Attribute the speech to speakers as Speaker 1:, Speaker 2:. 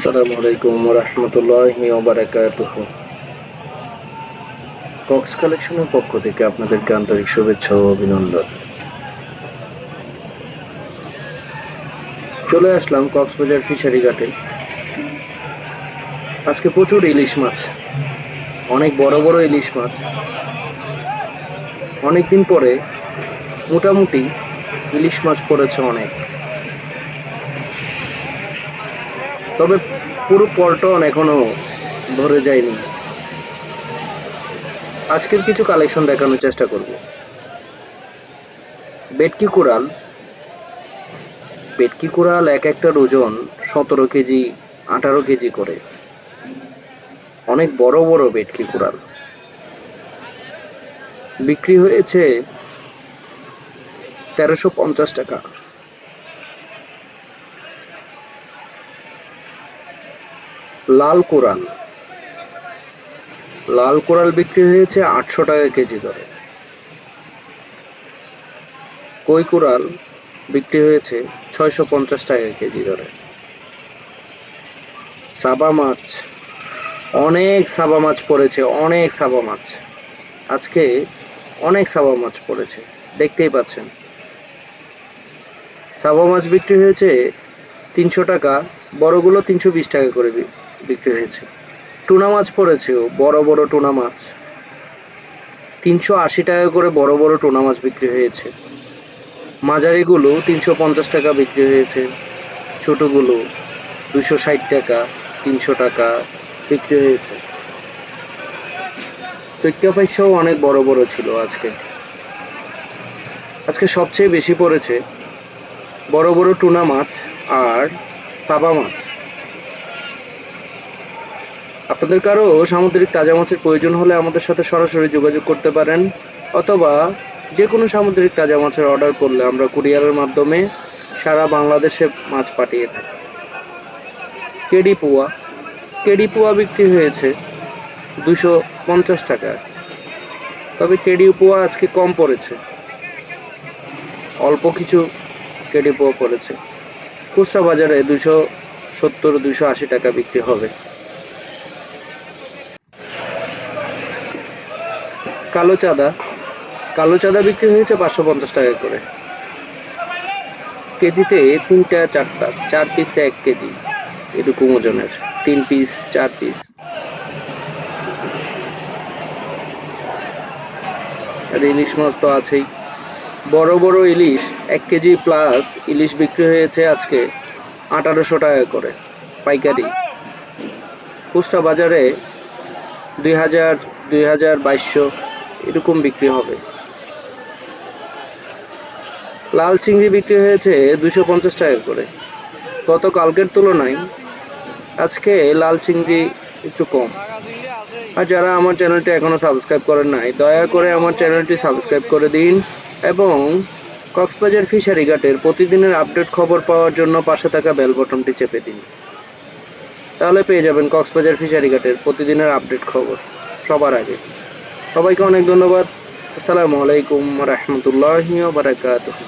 Speaker 1: আসসালামু আলাইকুম রহমতুল্লাহি কক্স কালেকশনের পক্ষ থেকে আন্তরিক শুভেচ্ছা ও অভিনন্দন। চলে আসলাম কক্সবাজার ফিশারি ঘাটে আজকে প্রচুর ইলিশ মাছ। অনেক বড় বড় ইলিশ মাছ। অনেকদিন পরে মোটামুটি ইলিশ মাছ পড়েছে অনেক। তবে পুরো পল্টন এখনও ধরে যায়নি। আজকের কিছু কালেকশন দেখানোর চেষ্টা করব। বেটকি কোরাল। বেটকি কোরাল এক একটার ওজন সতেরো কেজি, আঠারো কেজি করে। অনেক বড় বড় বেটকি কোরাল। বিক্রি হয়েছে তেরোশো পঞ্চাশ টাকা। লাল কোরাল। লাল কোরাল বিক্রি হয়েছে আটশো টাকা কেজি দরে। কই কোরাল বিক্রি হয়েছে ছয়শো পঞ্চাশ টাকা কেজি দরে। সাবা মাছ, অনেক সাবা মাছ পড়েছে, অনেক সাবা মাছ। আজকে অনেক সাবা মাছ পড়েছে, দেখতেই পাচ্ছেন। সাবা মাছ বিক্রি হয়েছে তিনশো টাকা, বড়গুলো তিনশো বিশ টাকা করে বিক্রি হয়েছে। টুনা মাছ পড়েছেও বড় বড় টুনা মাছ। তিনশো আশি টাকা করে বড় বড় টুনা মাছ বিক্রি হয়েছে। মাঝারিগুলো তিনশো পঞ্চাশ টাকা বিক্রি হয়েছে। ছোটগুলো দুশো ষাট টাকা, তিনশো টাকা বিক্রি হয়েছে। তৈকা পয়সাও অনেক বড় বড় ছিল আজকে। আজকে সবচেয়ে বেশি পড়েছে বড় বড় টুনা মাছ আর সাবা মাছ। আপনাদের কারও সামুদ্রিক তাজা মাছের প্রয়োজন হলে আমাদের সাথে সরাসরি যোগাযোগ করতে পারেন, অথবা যে কোনো সামুদ্রিক তাজা মাছের অর্ডার করলে আমরা কুরিয়ারের মাধ্যমে সারা বাংলাদেশে মাছ পাঠিয়ে থাকি কেডি পোয়া। কেডি পোয়া বিক্রি হয়েছে দুশো পঞ্চাশ টাকা তবে কেডি পোয়া আজকে কম পড়েছে। অল্প কিছু কেডি পোয়া পড়েছে। খুচরা বাজারে দুশো সত্তর দুশো আশি টাকা বিক্রি হবে। কালো চাঁদা। কালো চাঁদা বিক্রি হয়েছে পাঁচশো পঞ্চাশ টাকা করে। কেজিতে তিনটা চারটা, চার পিস এক কেজি। এরকম ওজনের, তিন পিস চার পিস আর ইলিশ মাছ তো আছেই। বড় বড় ইলিশ, এক কেজি প্লাস ইলিশ বিক্রি হয়েছে আজকে আঠারোশো টাকা করে পাইকারি। খুচরা বাজারে দুই হাজার দুই হাজার বাইশশো এরকম বিক্রি হবে। লাল চিংড়ি বিক্রি হয়েছে দুশো পঞ্চাশ টাকা করে। গত কালকের তুলনায় আজকে লাল চিংড়ি একটু কম। আর যারা আমার চ্যানেলটি এখনও সাবস্ক্রাইব করেন নাই, দয়া করে আমার চ্যানেলটি সাবস্ক্রাইব করে দিন এবং কক্সবাজার ফিশারি ঘাটের প্রতিদিনের আপডেট খবর পাওয়ার জন্য পাশে থাকা বেল বটনটি চেপে দিন। তাহলে পেয়ে যাবেন কক্সবাজার ফিশারি ঘাটের প্রতিদিনের আপডেট খবর সবার আগে। সবাইকে অনেক ধন্যবাদ। আসসালামু আলাইকুম রহমতুল্লাহ বারাকাতুহ।